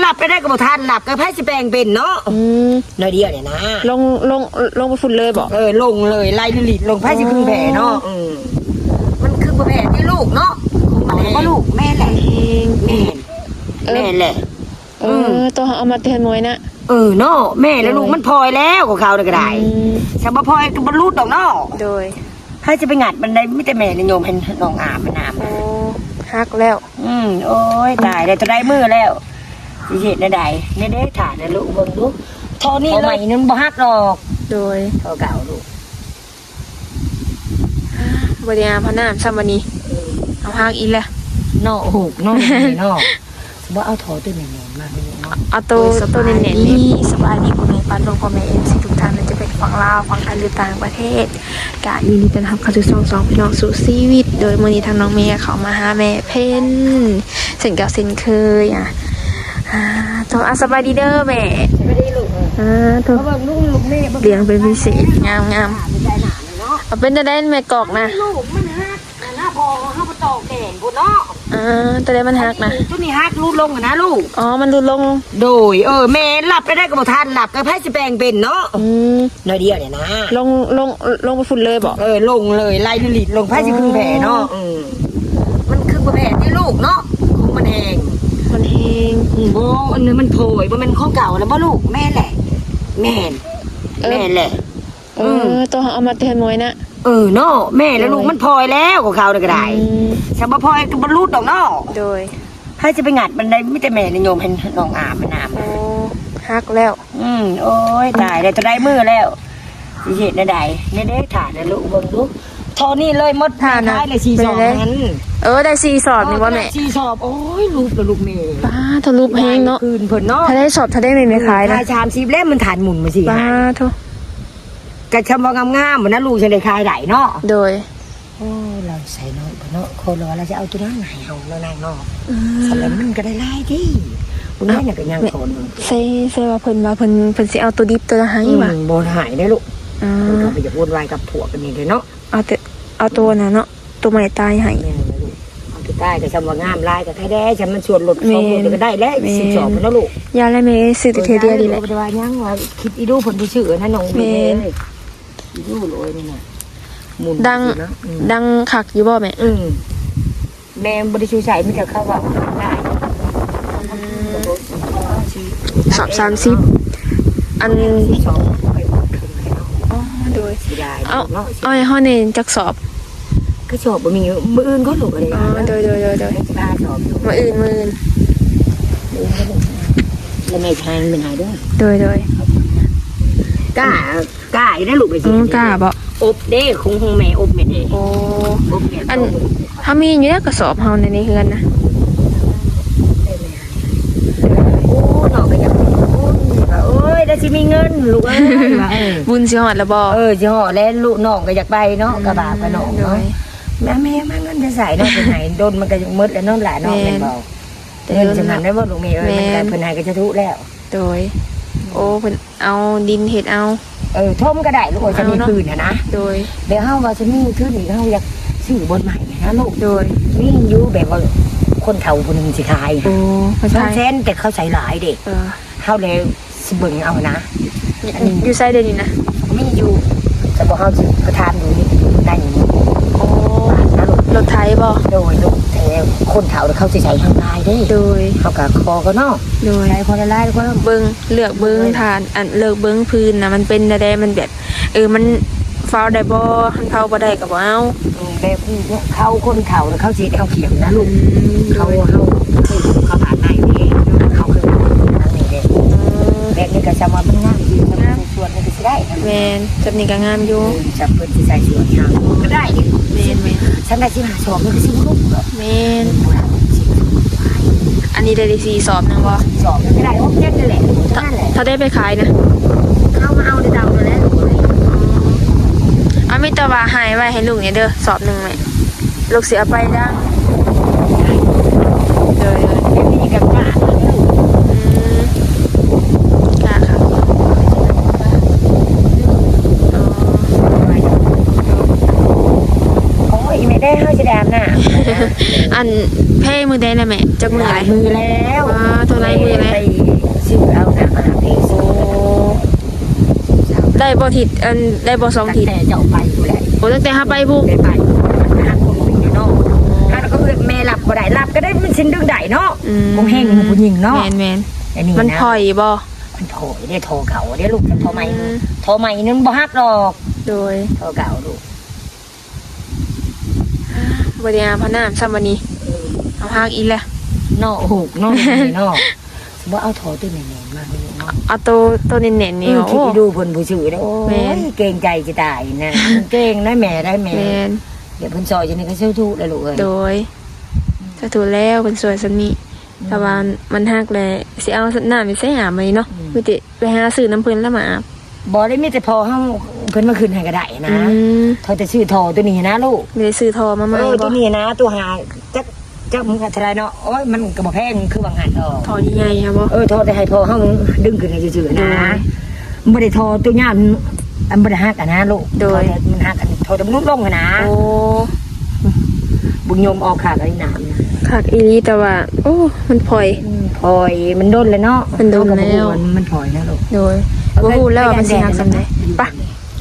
หลับไปได้ก็บ่ทันหลับก็ไผสิแปลงเป็นเนาะอืมน้อยเดียวเนี่ยนะ ลงลงลงไปฝุ่นเลยบอกเออลงเลยไล่ลิลิตลงไผสิพึ่งแผลเนาะอืมมันคือบ่แผลที่ลูกเนาะของมันก็ลูกแม่แหละเองแม่แม่แหละ เออตัวเอามาเตือนมวยนะเออเนาะแม่แล้วลูกมันพลอยแล้วของเขาเนี่ยก็ได้อืมชาวบ้านพลอยก็บรรลุดอกเนาะโดยให้จะไปงัดบันไดมิแต่แม่เนี่ยโยมให้น้องอาบมันอาบโอ้ฮักแล้ว อืมโอ้ยตายได้จะได้มือแล้ว สิเห็นได้ใดเนี่ยเด้ถ่านนะลูกเบิ่งดูทอนี่เลยนั่นบ่ฮักดอกโดยทอเก่าลูกบริอาพระนามซัมวันนี้เอาฮักอีกแล้วนอกหูกนอกนี่นอกสมมติเอาทอตัวแม่ๆมาให้ลูกเนาะเอาตัวตัวเน้นๆนี่สบายดีคุณแม่ปันลงพ่อแม่เอ็มซีทุกท่านไม่ว่าจะเป็นฝั่งลาวฝั่งไทยหรือต่างประเทศกะยินดีต้อนรับเข้าสู่ช่องสองพี่น้องสู่ชีวิต โดยมื้อนี้ทางน้องเมย์เขามาหาแม่เพ่นเสิ่งเก่าเส้นเคยอะ อ่าตัวอาสบายดีเด้อแม่ไม่ได้ลูกอ่าตัวเขาเบิ่งลูกลูกแม่เลี้ยงเป็นพิเศษงามงามไม่ได้หนาเนาะๆเอาเป็นจะได้แม่กอกนะลูกมันฮักหน้าพอเขาไปตอกแดงพุ่นเนาะอ่าจะได้มันฮักนะตัวนี้ฮักรูดลงอะนะลูกอ๋อมันดูลง โดย เออแม่หลับไปได้ก็บ่ทันหลับก็ไผสิแปลงเป็นเนาะอืมน้อยเดียวเนี่ยนะลงลงลงไปฝุ่นเลยบอกเออลงเลยไล่ลิลิตลงไผสิพึ่งแผลเนาะอืมมันคือบ่แผลที่ลูกเนาะของมันเอง มันเฮงอืมบ่อันนี้มันโผล่บ่แม่นของเก่าแล้วบ่ลูกแม่แหละ แม่นแม่แหละ เออตัวเอามาเตือนมวยนะเออเนาะแม่แล้วลูกมันพลอยแล้วของเขาเนี่ยก็ได้อืมชาวบ้านพลอยก็บรรลุดอกเนาะโดยให้จะไปงัดบันได้ไมิแต่แม่เนี่ยโยมให้น้องอาบมันอาบโอ้ฮักแล้ว อืมโอ้ยตายได้จะได้มือแล้วสิเห็นได้ใดเนี่ยเด้ถ่านนะลูกเบิ่งดู ทอนี่เลยหมดถ่านน่ะท้ายเลยสี่สองเป็นไงนั้นเออได้สี่สอบนี่ว่าแม่สี่สอบโอ้ยลูกกับลูกเมย์ป้าทะลุแพงเนาะคืนเพิ่นเนาะถ้าได้สอบถ้าได้ไม่ไม่ขายนะขายชามซีเล่มมันฐานหมุนมาสิป้าทุกระชำว่างามๆเหมือนนะลูกฉันได้ขายได้เนาะโดยโอ้เราใส่น้อยเนาะโคโลเราจะเอาตัวนั้นไหนเอาแล้วนางเนาะสลับมันก็ได้ไล่ดิคุณแม่เนี่ยก็ยังโคนใส่ใส่ว่าเพิ่นว่าเพิ่นเพิ่นสิเอาตัวดิบตัวละให้ว่ะโบนหายได้ลูกอ่าเราไปจะวุ่นวายกับผัวกันนี่เลยเนาะเอาแต่ เอาตัวน่ะเนาะตัวใหม่ตายให้ แม่เลยลูกเอาไปใต้ก็ชำว่างามลายก็แค่ได้ฉันมันชวนหลุดสองหแม่ลุดก็ได้แล้วแม่ สิบสองแล้วลูกยาและแม่ซื้อแต่เทอเดียวดีแหละเออว่ายังว่าคิดอีดูผลผู้ชื่อนะน้องแม่เลยอีดูเลยนี่น่ะหมุนดังเนาะอืม ดังคักอยู่บ่แม่อืมแม่บริชูใส่ไม่จะเข้าว่าได้สอบสามสิบอันสองไปหมดถึงแล้วอ๋อโดยเสียดายเอาเนาะเอาให้เฮาในจักสอบ ก็สอบบ่มีมืออื่นก็หลุดอะไรอ๋อโดยโดยโดยโดยไม่จะพาสอบอยู่มาอื่นมาอื่นมืออื่นก็หลุดแล้วแม่ชายมันหายด้วยโดยโดยกล้ากล้าอยู่ได้หลุดไปสิอืมกล้าบ่อบเด้คงคงแม่อบเม็ดเด้โอ้อบเม็ดอันเฮามีอยู่แล้วกระสอบเฮาในนี้คือกันนะโอ้หนอกก็อยากเป็นคนโอ้ยได้สิมีเงินลูกเอ้ยว่าเออบุญสิฮอดแล้วบ่เออจิห่อแล้วลูกน้องก็อยากไปเนาะกระบะกระหนองโดเนาะย แม่แม่มาเงินจะใส่เนาะเป็นไหนโดนมันก็ยังมืดแล้วเนาะหลานเนาะแม่แม่นบอกเงินจะมันได้บ่ลูกแม่เอ้ยแม่มันก็เพิ่นให้ก็จะทุแล้ว โดย โอ้เพิ่นเอาดินเฮ็ดเอาเออท่มก็ได้ลูกจะมีเอาเนาะคืนน่ะนะโดยเดี๋ยวเฮาว่าจะมีคืนนี่เฮาอยากซื้อบนใหม่นะลูกโดยมีอยู่แบบว่าคนเฒ่าคนหนึงสิขายโอ้ภาสอษางเส้นแต่เขาใส่หลายเด็กเออเฮาเลยสิเบิ่งเอานะอยู่ไสเดี๋ยวนี้นะมีอยู่แต่บ่เฮาสิกระทานดูนี่ได้อยู่นี่โอ้นะลูกร ถไถบ่โดยลูกแต่คนเฒ่าเขาสิใส่ทางลายเด้โดยเขากับคอก็เนาะโดยใส่คนละลายคนละเบิ้งเลือกเบิ้งทานอันเลือกเบิ้งพื้นนะมันเป็นได้ได้มันแบบเออมันฟาวได้บ่มันเผาบ่ได้ก็บ่เอาแบบเขาคนเฒ่าเขาสิเขาเขียวนะลูกเขาเขาคือเขาผ่านในนี่เขาคือนั่นนี่เด้แบบนี้ก็จะมาเป็นงานที่มัน ส่วนนี้ก็สิได้แมนจับนี่ก็งามอยู่จะเพิ่นสิใส่ส่วนทางก็ได้ดิแมนแมนฉันได้สิมาสอบมันก็สิลูกแมนอันนี้ได้ได้สี่สอบนะบ่สอบไม่ได้โอ้แค่นั่นแหละนั่นแหละถ้าได้ไปขายนะเข้ามาเอาในเตาแล้วเอามีแต่ว่าใหายไว้ให้ลูกเนี่ยเด้อสอบหนึงแม่ลูกสิเอาไปดังเด้อแบบนี้ก็กล้าันเพ่มือใดนะแม่จักมือหลายมือแล้วอ่าเท่าไรมือแล้วไปซื้อเาหนักมาให้โซได้บอทิศอันได้บอสองทิศแต่จะเอาไปอยู่แล้โอ้ตั้งแต่หาไปบุไปไปห้าคนไปเนาะห้วก็เพื่อแม่หลับก็ได้หลับก็ได้มันชินดึงได้เนาะคงแห้งผู้หญิงเนาะแมนแมนมันพอยบ่มันลอยเนี่ยโทรเก่าเนี่ยลูกโทรใหม่โทรใหม่นั่นบ่ฮักหรอกโดยโทรเก่าลูกบริยาพระนามซัมวันนี้ เอาหากอีแหละเนาะหูกเนาะนี่เนาะบ่เอาโถตัวแน่ๆมานี่เนาะเอาตัวตัวเน่นๆนี่เออคิดโอ้ดูเพิ่นผู้ชื่อได้โอ้แม่นยเก่งใจจะตายนะเก่งนะแม่ได้แม่แมนเดี๋ยวเพิ่นซอยจังนี้ก็เชื่อทุกเลยลูกเอ้ยโดยถ้าถูกแล้วเป็นสวยสนิแต่ว่ามันหักเลยสิเอาน้ำไปใส่หามานี่เนาะมีแต่ไปหาซื้อน้ำเพิ่นแล้วมาอาบบ่ได้มีแต่พอเฮาเพิ่นมาคืนให้ก็ได้นะอืมเขาจะชื่อโถตัวนี้นะลูก ไม่ได้ซื้อทอมาใหม่เออบ่ตัวนี้นะ ตัวหาจัก จักมึงอัตรายเนาะโอ้ยมันก็บ่แพงคือบางหันดอกทอใหญ่ๆครับบ่เออโทษแต่ให้พอเฮาดึงขึ้นให้ซื่อๆนะโดยบ่ได้โทอตัวย่ามอันบ่ได้ฮักกันนะลูกโดยโทรแต่มันฮักกันโทรแต่มันลุกลงกันนะโอ้บุญโยมออกขาดอะไรหนามนะคักอีหลีแต่ว่า โอ้ มันพลอย พลอยมันด้นเลยเนาะมันโดนแล้ว มันมันพลอยนะลูกโดยบ่ฮู้แล้วว่ามันสิหักสำใดปะ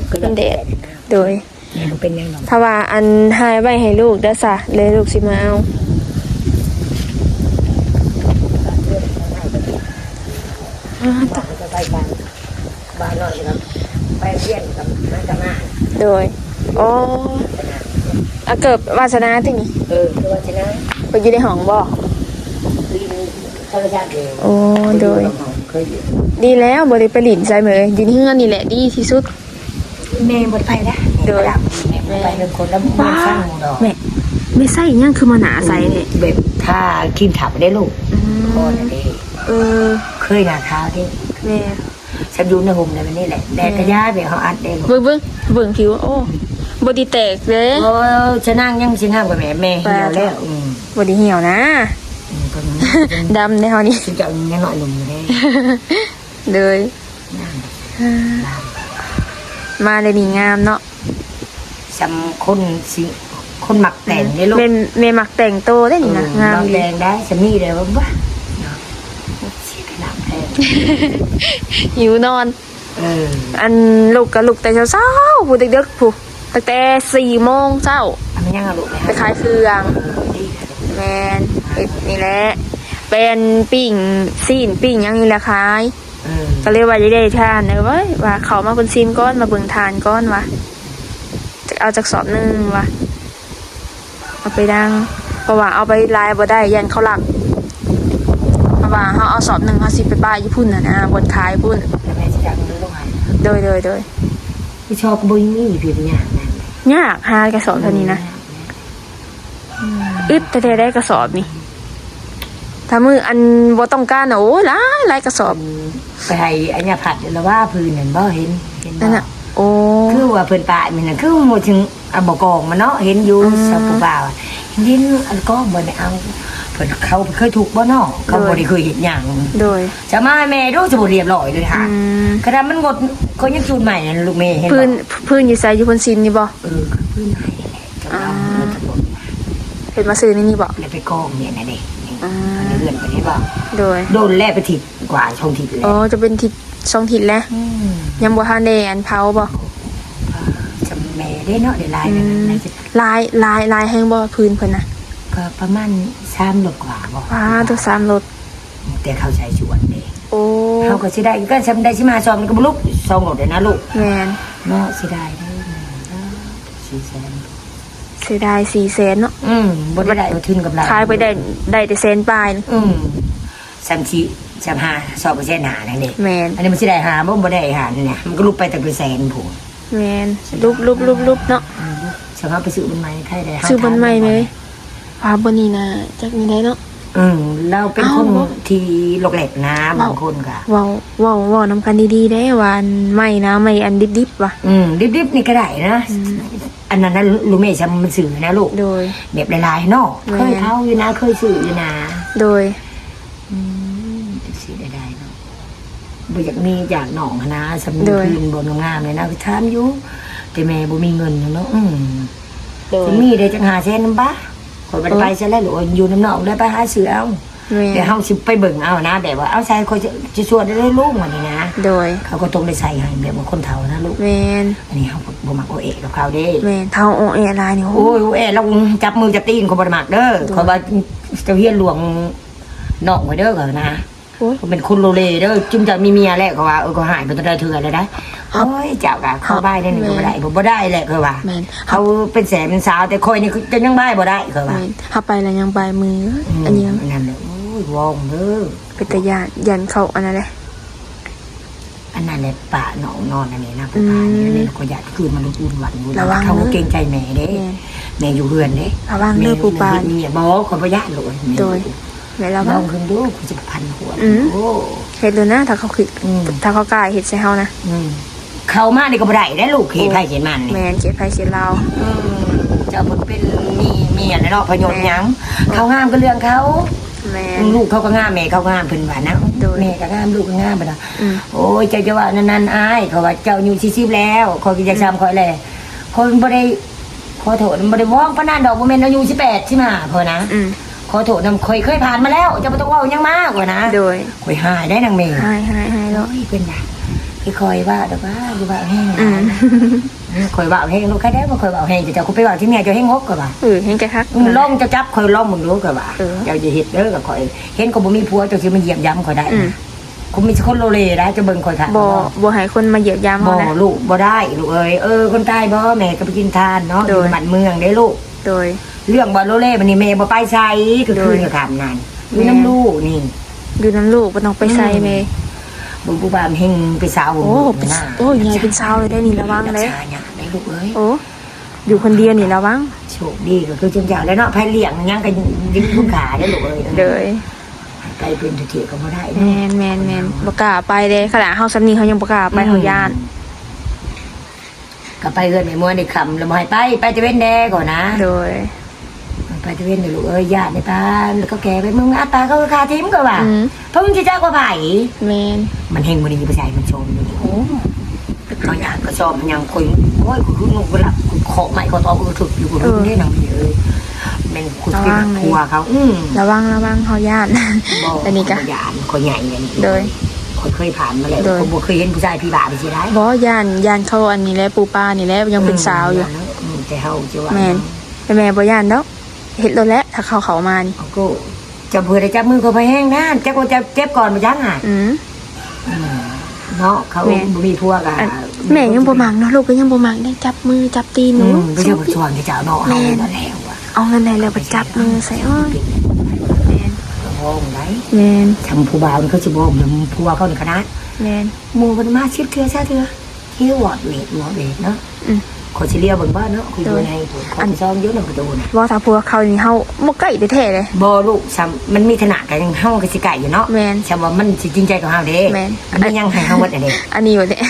เป็นแดด โดยนี่มันเป็นยังไงถ้าว่าอันหายไว้ให้ลูกเด้อซะเลยลูกสิมาเอาอ่า ต่อจะไปกันบ้านนอกครับไปเรียนกับนักกรรมะโดยโอ้อาเกิดวาสนาที่นี่เออคือว่าชนะไปอยู่ในห้องบ่ลินธรรมชาติเองโอ้โดยเคยอยู่ดีแล้วบ่ได้ไปหลินใจเหมยอยู่ในเฮือนนี่แหละดีที่สุดแม่หมดไปแล้วโดยแม่หมดไปหนึ่งคนแล้วมันสร้างดอกแม่ไม่ใส่อิหยังคือมาหนาใส่เนี่ยแบบถ้าครีมถับได้ลูก พ่อน่ะเด้เออเคยหนาเท้าที่แม่ฉันอยู่ในห่มในวันนี้แหละแดดกระยาแบบเขาอัดได้ลูกเบิ่งเบิ่งเบิ่งผิวโอ้บ่ดีแตกเด้โอ้ฉันนั่งยังชิงห้ามกับแม่แม่เหี่ยวแล้วอืมบ่ดีเหี่ยวนะอืมก็มีดำในเฮานี่ฉันจะเอายังหน่อยหนุ่มอยู่ได้เลยมาเลยนี่งามเนาะสำคนสิ คนหมักแต่งได้ลูกแม่แม่มักแต่งโตได้นี่นะงามบดีแดงได้ฉันนี่เลยว่าบ้าเนาะเสียขนาดแพงหิวนอนเอออันลูกกับลูกแต่เช้าๆผู้เด็กๆผู้ตั้งแต่สี่โมงเช้าทำยังไงลูกไปขายเครื่องแมนเฮ็ดนี่แหละเป็นปิ่งซีนปิ่งหยังนี่แหละขายเออก็เลยว่าจะได้ทานเนอะเว้ยว่าเขามาเป็นซีนก้อนมาเบิ่งทานก้อนวะจะเอาจากสอบหนึ่งวะ เอาไปดังเพราะว่าเอาไปลายบ่ได้ยันเขาหลักเพราะว่าเขาเอาสอบหนึ่งเขาสิไปป้ายญี่ปุ่นน่ะนะบนขายปุ่นแล้วแม่จะจับมือลูกหันโดยโดยโดยที่ชอบบุญนี่ผิดเนี่ยนะยากหากระสอบเท่านี้นะอึดแต่ได้กระสอบนี่ถ้ามืออันบ่ต้องการน่ะโอ้ยหลายหลายกระสอบไปให้อันยาผัดแล้วว่าพื้นเห็นบ่เห็นเห็นบ่นั่นน่ะ โอ้คือว่าเพิ่นปะมันน่ะคือหมดถึงอะบ่กองมันเนาะเห็นอยู่อืมสับปะบ่าวเห็นอันก็บ่ได้เอาเพิ่นเขาเคยถูกบ่เนาะเขาบ่ได้เคยเห็นหยังโดยจะมาให้แม่ดูจะบ่เรียบร้อยเลยค่ะอืมขนาดมันงดเขายังจูดใหม่นั่นลูกแม่เห็นบ่พื้นพื้นอยู่ใส่อยู่บนซินนี่บ่เออคือพื้นให้แหละจะเอาเงินทั้งหมดเห็นมาซื้อในนี่บ่แล้วไปกองเนี่ยนะเด็ กอืมเลื่อนไปได้บ่โดย โดนแลกไปทิศกว่าชงทิศเลยอ๋อจะเป็นทิศสองทิศแล้วมยังบ่ทันได้อันเผาบ่จะแม่ได้เนาะเดี๋ยวลายอืนั่นมน่ะจะลายลายลายแห้งบ่พื้นเพิ่นน่ะก็ประมาณ3โลกว่าบ่ว้าตัวสามรถแต่เขาใช้ชวนเด้โอ้เขาก็สิได้ก็ซำได้สิมาซ้อมนี่ก็บ่ลุกสองโลดเลยนะลูกแม่นเนาะสิได้เด้อสี่แสนเสียดาย4แสนเนาะอืมบ่ได้ได้เอาทุนกับเราขายไปได้ได้แต่แสนปลายนึงอืมสามชีสามห้าสองเปอร์เซ็นต์หานั่นเองแม่นอันนี้มันสิได้หาบ่บ่ได้หาเนี่ยมันก็ลุกไปแต่เป็นแสนผู้แม่นลุบลุบลุบลุบเนาะสมมติไปซื้อมันใหม่ใครได้ซื้อบนใหม่เลยว่าบนนี้น่ะจักมีได้เนาะ อืมเราเป็นคนเอ้า ที่หลกแหลกนะบางคนก็เว้าเว้าเว้านำกันดีๆได้ว่าอันใหม่นะใหม่อันดิบๆว่ะ อืมดิบๆนี่ก็ได้นะอันนั้นนะลูกเมย์จำมันสื่อนะลูกโดย แบบหลายๆเนาะแม่ เคยเท่าอยู่นะเคยสื่ออยู่นะโดย อืมจักสิได้ได้เนาะบ่อยากมีจากหนองหั้นนะสำนึกคืนบนงามเลยนะคือถามอยู่แต่แม่บ่มีเงินเนาะอืมโดย จะมีได้จังหาเส้นน้ำบ้า คนไปไปซะแล้วหรือว่าอยู่น้ำนอกได้ไปหาเสือเอาแม่นเดี๋ยวเฮาสิไปเบิ่งเอานะแบบว่าเอาใส่คอยจะจะชวนได้ลูกมันนี่นะ โดย เขาก็ต้องได้ใส่ให้แบบว่าคนเฒ่านะลูกแมนอันนี้เฮาบ่มักโอเอะกับเขาเด้แมนเท่าโอเอลายนี่โอ้โอ้ยโอเอะเราจับมือจับตีนเขาบ่ได้มักเด้อเขาว่าเจ้าเฮียนหลวงนอกไว้เด้อเขานะ โอ้ยเขาเป็นคนโลเลเด้อจุ่มจะมีเมียแล้วเขาว่าเออเขาหายไปตั้งแต่เถื่อเลยนะโอ้ยเจ้ากะเข้าบ้านได้นี่ก็บ่ได้บ่บ่ได้แหละเขาว่าแมนเขาเป็นแสนเป็นสาวแต่คอยนี่จะยังบ้ายบ่ได้เขาแมว่านถ้าไปแล้วยังไปมือออันนี้ยังนั่นแหละโอ้ยวองเด้อเป็นตะยานยันเข้าอันนั้นเลยอันนั้นแหละป่าหนองนอนอันนี้นะป่านี่อันนี้ก็อยากคืนมันอุ่นหวันอยู่ระวังเขาก็เด้อเกรงใจแม่เด้แมนแม่อยู่เฮือนเด้ระวังเด้อปูปลาแม่เมียบ่คนบ่ย่านเลยโดย แม่ระลวัองงขึ้นดูกูจะพันหัวอืมโอ้เห็ดเลยนะถ้าเขาคิดอืมถ้าเขากล้ายเห็ดใส่เฮานะอืมเข้ามานี่ก็บ่ได้ได้ลูกเขตไผเขตมันนี่แมนเจ็ดไฟเจ็ดลาวอืมเจ้าเพิ่นเป็นมีเมียแล้วเนาะพยนต์หยังเขางามก็เรื่องเขา แมน ลูกเขาก็งามแม่เขาก็งามเพิ่นว่านะโดย แม่ก็งามลูกก็งามบ่ดอกอืมโอ้ยเจ้าจะว่านั่นๆอายเขาว่าเจ้าอยู่40แล้วขอยก็อยากซ้ำขอยแลคนบ่ได้ขอโทษบ่ได้ว้องปานนั้นดอกบ่แม่นอายุ18ใช่มั้ยพอนะ อืม ขอโทษนำข่อยเคยผ่านมาแล้วเจะบ่ต้องเว้าหยังมากกว่านะโดยข่อยหายได้นางแม่ให้ให้ให้แล้ว โอ้ยเป็นไงคือคอยว่าดอกว่าอยู่ว่าแห้งอืม คอยว่าแห้งลูกใครได้บ่คอยว่าแห้งแต่เจ้ากูไปว่าที่เมียเจ้าแห้งงกก็ว่าเออเห็นแกคักมึงล่องเจ้าจับคอยล่องมึงรู้ก็ว่าเออเจ้าจะเฮ็ดเด้อกับคอย เห็นก็บ่มีผัวเจ้าสิมาเหยียบย้ำคอยได้อืมกูมีคนโลเลได้จะเบิ่งคอยค่ะ บ่บ่ให้คนมาเหยียบยามบ่เฮานะ ลูกบ่ได้ลูกเอ้ยเออคนใต้บ่แม่ก็ไปกินทานเนาะอโดย ยู่บ้านเมืองได้ลูกโดย เรื่องบ่โลเลบัดนี้แม่บ่ไปไสคือโดคืยนกับถามนั่นอยู่น้ำลูกนี่อยู่น้ำลูกบ่ต้องไปใส่แม่บุญผู้บามเฮงไปสาวโอ้เป็นโอ้ยไงเป็นสาวเลยได้นี่ระวังเลยชาเนี่ยได้ลูกเอ้ยโอ้อยู่คนเดียวนี่ระวังโชคดีก็คือจังเจ้าแล้วเนาะไผเลี้ยงยังกันดิ้นคุณขาได้ลูกเอ้ยเดยไปเป็นเถียก็บ่ได้แมนแมนแมนบ่กล้าไปเลยขนาดเฮาสำนีเขายังบ่กล้าไปเฮาย่านก็ไปเกินไปมัวในคำแล้วบ่ให้ไปไปตะเวนแดก่อนนะโดย ไปตะเวนนี่ลูกเอ้ยญาติในตาแล้วก็แกไปมึงอาตาเขาคาทิมก็ว่าอืม เพราะมึงสิจ้ากว่าไผแมนมันเฮงบ่ดีบ่ใช่มันชมอยู่นี่โอ้เขาอยากก็ชอบมันยังคุยโอ้ยกูคือหนูก็รับกูขอไม่ขอตอบกูถึกอยู่กูรู้นี่นางเอ้ยแม่งกูเป็นกลัวเขาอืม ระวังระวังเฮาย่านอันนี้ก็ ยานคนใหญ่เนี่ยโดย คนเคยผ่านมาแล้วโดย ผมบ่เคยเห็นผู้ชายพี่บ่าไปสิได้บ่ย่านย่านเขาอันนี้แหละปูปลานี่แหละยังเป็นสาวอยู่อืมแต่เฮาจะว่าแม่นแต่แม่บ่ย่านดอก เฮ็ดแล้วแหละถ้าเขาเขามานี่เขาก็จะเพื่อได้จับมือเขาไปแห้งนะจักว่าจะเจ็บก่อนมาจังอะอืมอืมเนาะเขาแม่นบ่มีพวกอะอันแม่ยังบ่มักเนาะลูกก็ยังบ่มักได้จับมือจับตีนหอืนูมไม่ใช่ว่าช่วงที่จะเอาเนาะเอามาแล้วอะเอาเงินไหนแล้วไปจับมือใส่อ้อยแมนโอ้ไหนแมนทำผู้บ่าวนี่เขาสิบ่นำผัวเขาในคณะแมนหมู่เพิ่นมาชิดเทื่อซะเทื่อเที่ยววอดเวทวอดเวทเนาะอืม ขอสิเลียวเบิ่งบ้านเนาะคุยอยู่ในคนซ้อมเยอะนำประตูน่ะว่าถ้าพวกเขานี่เฮาบ่ใกล้แท้ๆเลยบ่ลูกซ้ำมันมีขนาดกันเฮาก็สิไก่อยู่เนาะแมนฉันว่ามันสิจริงใจกับเฮาเด้แม่นอันนี้ยังให้เฮาหมดอันนี้อันนี้อยู่เนี่ย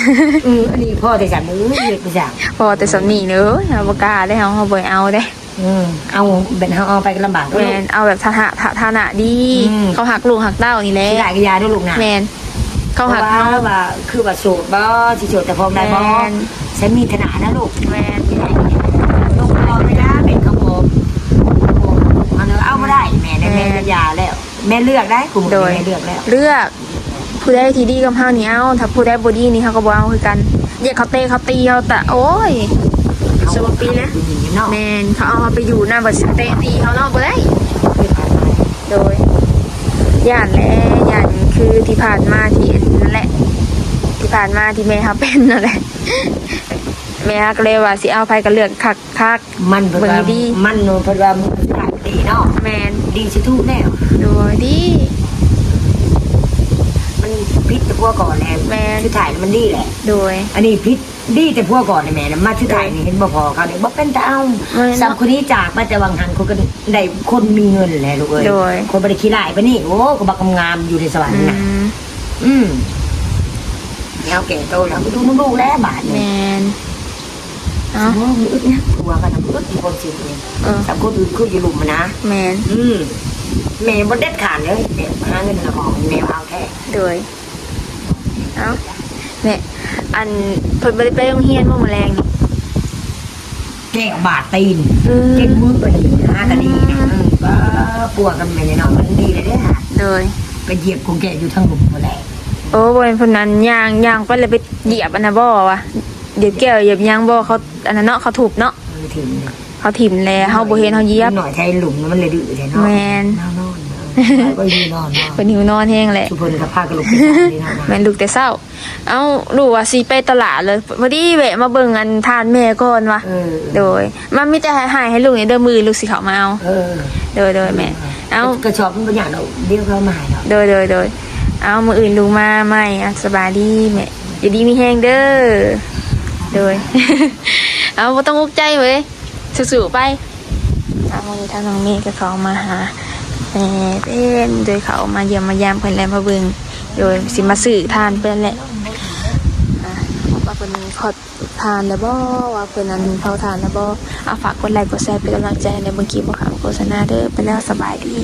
อืออันนี้พ่อแต่ฉันมือเฮ็ดไปสั่งพอแต่สำนีเนอะเฮาบ่กล้าได้เฮาเฮาบ่เอาได้อืมเอาเป็นเฮาเอาไปก็ลำบากแมนเอาแบบฐานะฐานะดีอืมเขาหักลูกหักเต้านี่แหละสิหลายกบยาด้วยลูกนะแมน เขาหักว่าเฮา ว่าคือว่าโสูตรบ่สิโสูตรแต่พร้อมได้บ่แม่น ฉันมีขนาดนะลูกแมนลูกรอไม่ได้เป็นขโมยเอาเนอะเอาบ่ได้แม่ได้แม่ก็ยาแล้ว แม่เลือกได้คุณแม่เลือกแล้ว เลือกผู้ใดที่ดีกับเฮานี่เอาถ้าผู้ใดบ่ดีนี่เฮาก็บ่เอาคือกันเรียกเขาเตะเขาตีเขาตะโอ้ย สวัสดีนะเนาะแมนเขาเอามาไปอยู่หน้าบัตรเตะตีเขาเนาะบ่ได้ โดยย่านและย่านคือที่ผ่านมาที่ นั่นแหละ ที่ผ่านมาที่แม่เขาเป็นนั่นแหละแม่ก็เลยว่าสิเอาไปก็เลือกคักคักมันเพิ่นว่าเบิ่งดีมันโนเพิ่นว่ามันดีเนาะแมนดีสิทุกแน่โดยดีมันพิษแต่พวกก่อนแหละแม่นชุดถ่ายมันดีแหละโดยอันนี้พิษดีแต่พวกก่อนเลยแม่นะมาชุดถ่ายนี่เห็นบ่พอเขาเนี่ยบ่เป็นตาเอาแม่นสามคนนี้จากมาแต่วังหันคนก็ได้คนมีเงินแหละลูกเอ้ยโดยคนบ่ได้ขี้ร้ายปะนี่โอ้ก็บักงามอยู่ในสวรรอืค์น่ะม อืมแล้วแก่โตแล้วก็ดูน้ำลูกแล้วบาดแมนี่นเนาะโอ้มีอึดนะทัวกันนะอึดมีคนสิเองเออสามคนอื่นคืออยู่หลุมนะแมนอืมแม่บ่เด็ดขาดเลยเด็กหาเงินละของแม่เอาแท้โดยเอาเนี่ยอันเพิ่นบ่ได้ไปโรงเรียนบ่มื้อแรงนี่แก้บาดตีนอืมเจ็บมือไปดีนะก็ดีนะอืมไปก็ปวดกันไม่ได้นอนมันดีเลยเด้อโดย ไปเหยียบคงแกอยู่ทั้งหลุมหมดแหละโอ้บ่เป็นคนนั้นย่างย่างไปเลยไปเหยียบอันน่ะบ่วะเหยียบแก้วเหยียบยางบ่เขาอันนั้นเนาะเขาถูกเนาะเออถึงเนี่ยเขาถิ่มแลเฮาบ่เห็นเฮาเหยียบหน่อยไทยหลุมมันเลยดื้อแท้เนาะแม่นนอนนอน ก็ยืนนอนนอนเพิ่นหิวนอนแฮงแหละทุกคนก็พากันลุกไปนอนนี่นะแม่นลูกแต่เช้า เอ้าลูกว่าสิไปตลาดเลยพอดีแวะมาเบิ่งอันทานแม่ก่อนว่ะเออโดย มันมีแต่ให้ให้ให้ลูกนี่เด้อมือลูกสิเข้ามาเอา เออโดยโดยแม่ เอ้ากระชอบมันเป็นอย่างเราเดี๋ยวเขามาให้เราโดยโดยโดยเอามืออื่นลุงมาใหม่อะสบายดีแม่อย่าดีมีแห้งเด้อโดย เอาบ่ต้องอุกใจเว้ยสู้ๆไปเอาวันนี้ทางน้องเมฆก็เขามาหา แม่เป็นโดยเขามาเยี่ยมมายามเพิ่นแล้วมาเบิงโดยสิมาสื่อทานเพิ่นแหละว่าเพิ่นขอทานแล้วบ่ว่าเพิ่นนั้นเผาทานแล้วบ่เอาฝากกดไลค์กดแชร์เป็นกำลังใจในเมื่อกี้บ่ค่ะโฆษณาเด้อไปแล้วสบายดี